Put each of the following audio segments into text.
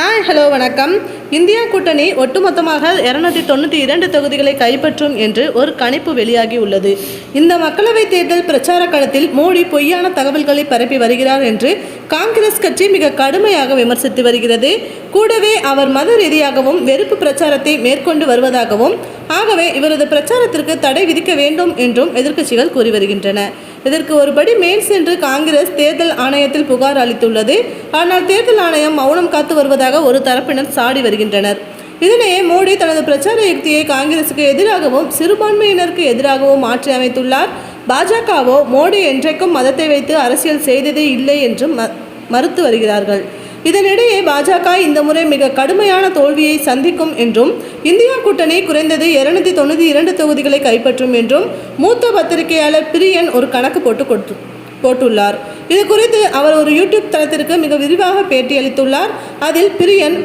Hi hello வணக்கம். India கூட்டணி ஒட்டுமொத்தமாக இருநூத்தி தொண்ணூற்றி இரண்டு தொகுதிகளை கைப்பற்றும் என்று ஒரு கணிப்பு வெளியாகி உள்ளது. இந்த மக்களவைத் தேர்தல் பிரச்சார களத்தில் மோடி பொய்யான தகவல்களை பரப்பி வருகிறார் என்று காங்கிரஸ் கட்சி மிக கடுமையாக விமர்சித்து வருகிறது. கூடவே அவர் மத ரீதியாகவும் வெறுப்பு பிரச்சாரத்தை மேற்கொண்டு வருவதாகவும் ஆகவே இவரது பிரச்சாரத்திற்கு தடை விதிக்க வேண்டும் என்றும் எதிர்க்கட்சிகள் கூறி வருகின்றன. இதற்கு ஒருபடி மேல் சென்று காங்கிரஸ் தேர்தல் ஆணையத்தில் புகார் அளித்துள்ளது. ஆனால் தேர்தல் ஆணையம் மௌனம் காத்து வருவதாக ஒரு தரப்பினர் சாடி வருகின்றனர். இதனையே மோடி தனது பிரச்சார யுக்தியை காங்கிரசுக்கு எதிராகவும் சிறுபான்மையினருக்கு எதிராகவும் மாற்றி அமைத்துள்ளார். பாஜகவோ மோடி என்றைக்கும் மதத்தை வைத்து அரசியல் செய்ததே இல்லை என்றும் ம- மறுத்து வருகிறார்கள். இதனிடையே பாஜக இந்த முறை மிக கடுமையான தோல்வியை சந்திக்கும் என்றும் இந்தியா கூட்டணி குறைந்தது இருநூத்தி தொண்ணூற்றி இரண்டு தொகுதிகளை கைப்பற்றும் என்றும் மூத்த பத்திரிகையாளர் பிரியன் ஒரு கணக்கு போட்டு கொடுத்து போட்டுள்ளார். இது குறித்து அவர் ஒரு யூடியூப் தளத்திற்கு மிக விரிவாக பேட்டியளித்துள்ளார். அதில் பிரியன்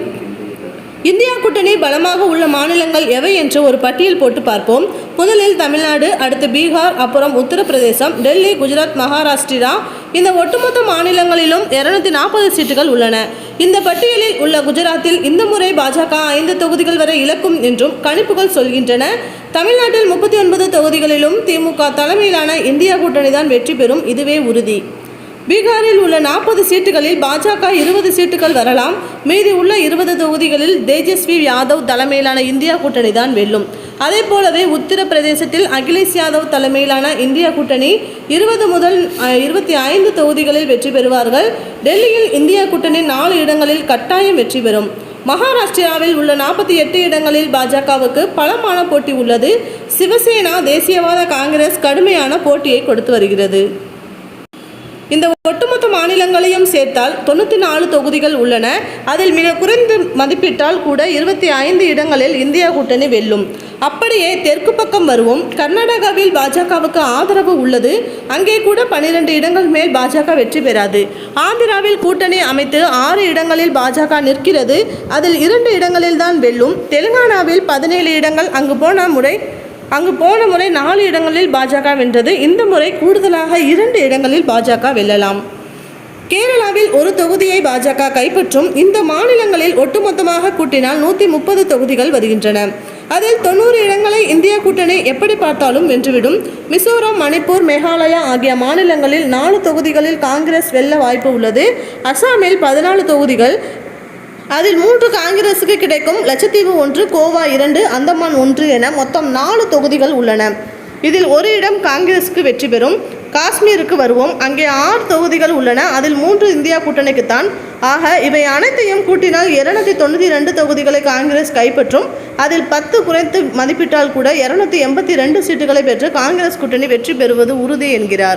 இந்தியா கூட்டணி பலமாக உள்ள மாநிலங்கள் எவை என்று ஒரு பட்டியல் போட்டு பார்ப்போம். முதலில் தமிழ்நாடு அடுத்து பீகார் அப்புறம் உத்தரப்பிரதேசம் டெல்லி குஜராத் மகாராஷ்டிரா. இந்த ஒட்டுமொத்த மாநிலங்களிலும் இருநூத்தி நாற்பது சீட்டுகள் உள்ளன. இந்த பட்டியலில் உள்ள குஜராத்தில் இந்த முறை பாஜக ஐந்து தொகுதிகள் வரை இழக்கும் என்றும் கணிப்புகள் சொல்கின்றன. தமிழ்நாட்டில் முப்பத்தி ஒன்பது தொகுதிகளிலும் திமுக தலைமையிலான இந்தியா கூட்டணி தான் வெற்றி பெறும் இதுவே உறுதி. பீகாரில் உள்ள நாற்பது சீட்டுகளில் பாஜக இருபது சீட்டுகள் வரலாம். மீதி உள்ள இருபது தொகுதிகளில் தேஜஸ்வி யாதவ் தலைமையிலான இந்தியா கூட்டணி தான் வெல்லும். அதே போலவே உத்தரப்பிரதேசத்தில் அகிலேஷ் யாதவ் தலைமையிலான இந்தியா கூட்டணி இருபது முதல் இருபத்தி ஐந்து தொகுதிகளில் வெற்றி பெறுவார்கள். டெல்லியில் இந்தியா கூட்டணி நாலு இடங்களில் கட்டாயம் வெற்றி பெறும். மகாராஷ்டிராவில் உள்ள நாற்பத்தி எட்டு இடங்களில் பாஜகவுக்கு பலமான போட்டி உள்ளது. சிவசேனா தேசியவாத காங்கிரஸ் கடுமையான போட்டியை கொடுத்து வருகிறது. இந்த ஒட்டுமொத்த மாநிலங்களையும் சேர்த்தால் தொண்ணூற்றி நாலு தொகுதிகள் உள்ளன. அதில் மிக குறைந்த மதிப்பிட்டால் கூட இருபத்தி ஐந்து இடங்களில் இந்தியா கூட்டணி வெல்லும். அப்படியே தெற்கு பக்கம் வருவோம். கர்நாடகாவில் பாஜகவுக்கு ஆதரவு உள்ளது. அங்கே கூட பன்னிரண்டு இடங்கள் மேல் பாஜக வெற்றி பெறாது. ஆந்திராவில் கூட்டணி அமைத்து ஆறு இடங்களில் பாஜக நிற்கிறது. அதில் இரண்டு இடங்களில் தான் வெல்லும். தெலுங்கானாவில் பதினேழு இடங்கள் அங்கு போன முறை அங்கு போன முறை நாலு இடங்களில் பாஜக வென்றது. இந்த முறை கூடுதலாக இரண்டு இடங்களில் பாஜக வெல்லலாம். கேரளாவில் ஒரு தொகுதியை பாஜக கைப்பற்றும் இந்த மாநிலங்களில் ஒட்டுமொத்தமாக கூட்டினால் நூற்றி முப்பது தொகுதிகள் வருகின்றன. அதில் தொண்ணூறு இடங்களை இந்திய கூட்டணி எப்படி பார்த்தாலும் வென்றுவிடும். மிசோரம் மணிப்பூர் மேகாலயா ஆகிய மாநிலங்களில் நாலு தொகுதிகளில் காங்கிரஸ் வெல்ல வாய்ப்பு உள்ளது. அசாமில் பதினாலு தொகுதிகள் அதில் மூன்று காங்கிரசுக்கு கிடைக்கும் லட்சத்தீவு ஒன்று கோவா இரண்டு அந்தமான் ஒன்று என மொத்தம் நாலு தொகுதிகள் உள்ளன. இதில் ஒரு இடம் காங்கிரஸுக்கு வெற்றி பெறும். காஷ்மீருக்கு வருவோம். அங்கே ஆறு தொகுதிகள் உள்ளன. அதில் மூன்று இந்தியா கூட்டணிக்குத்தான். ஆக இவை அனைத்தையும் கூட்டினால் இருநூத்தி தொண்ணூற்றி ரெண்டு தொகுதிகளை காங்கிரஸ் கைப்பற்றும். அதில் பத்து குறைத்து மதிப்பிட்டால் கூட இருநூத்தி எண்பத்தி ரெண்டு சீட்டுகளை பெற்று காங்கிரஸ் கூட்டணி வெற்றி பெறுவது உறுதி என்கிறார்.